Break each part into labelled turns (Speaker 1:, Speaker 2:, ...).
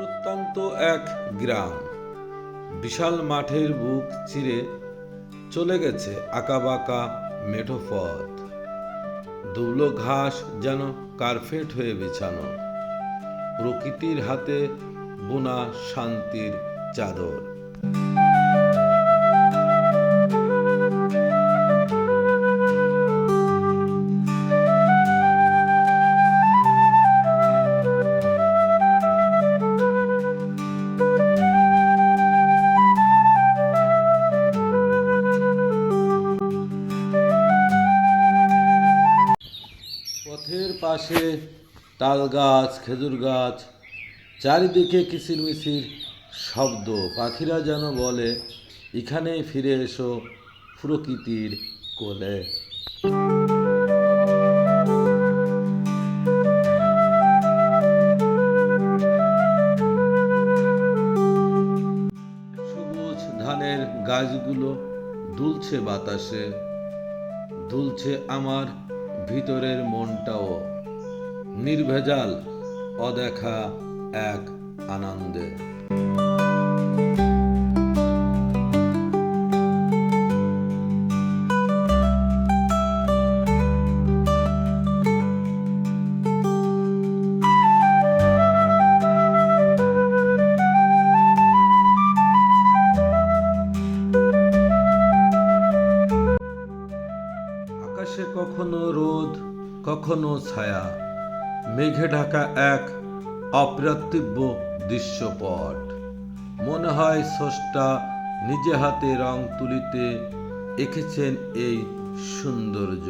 Speaker 1: প্রত্যন্ত এক গ্রাম। বিশাল মাঠের বুক চিরে চলে গেছে আঁকাবাঁকা মেঠো পথ। দুবলো ঘাস যেন কার্পেট হয়ে বিছানো। প্রকৃতির হাতে বোনা শান্তির চাদর। পাশে তাল গাছ, খেজুর গাছ, চারিদিকে কিচিরমিচির শব্দ। পাখিরা যেন বলে এখানেই ফিরে এসো প্রকৃতির কোলে। সবুজ ধানের গাছগুলো দুলছে বাতাসে, দুলছে আমার ভিতরের মনটাও নির্ভেজাল অদেখা এক আনন্দে। কখনো ছায়া, মেঘে ঢাকা এক অপ্রাতিব্য দৃশ্যপট। মনে হয় স্রষ্টা নিজে হাতে রং তুলিতে এঁকেছেন এই সৌন্দর্য।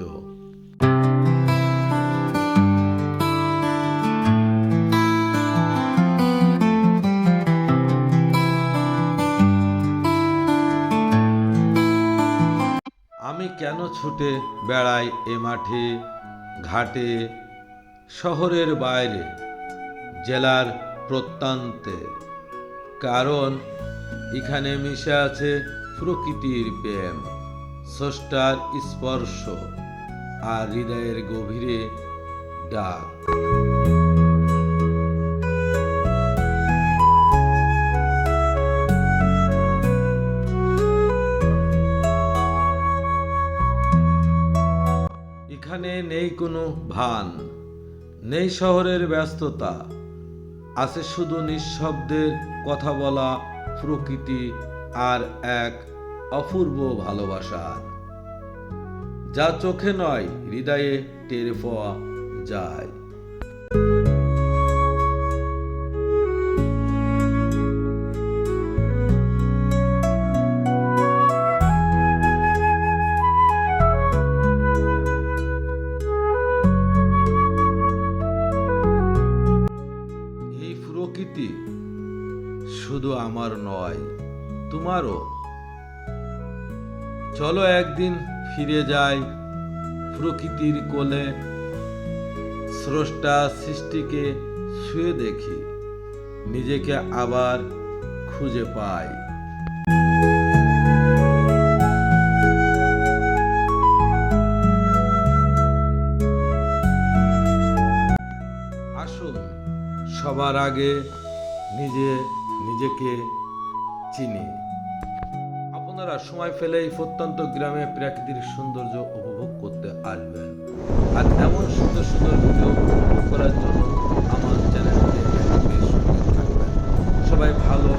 Speaker 1: আমি কেন ছুটে বেড়াই এ মাঠে? ঘাটে, শহরের বাইরে, জেলার প্রত্যন্তে। কারণ এখানে মিশে আছে প্রকৃতির প্রেম, স্রষ্টার স্পর্শ আর হৃদয়ের গভীরে ডাক। কোনো ভান। নেই শহরের ব্যস্ততা, আছে শুধু নিঃশব্দের কথা বলা, প্রকৃতি আর এক অপূর্ব ভালোবাসার যা চোখে নয়, হৃদয়ে টের পাওয়া যায়। প্রকৃতি শুধু আমার নয়, তোমারও। চলো একদিন ফিরে যাই প্রকৃতির কোলে, স্রষ্টা সৃষ্টিকে শুয়ে দেখি, নিজেকে আবার খুঁজে পাই। সবার আগে নিজে নিজেকে চিনি। আপনারা সময় ফেলে এই প্রত্যন্ত গ্রামে প্রাকৃতিক সৌন্দর্য উপভোগ করতে আসবেন। আর এমন সুন্দর সুন্দর ভিডিও উপভোগ করার জন্য আমার থাকবেন। সবাই ভালো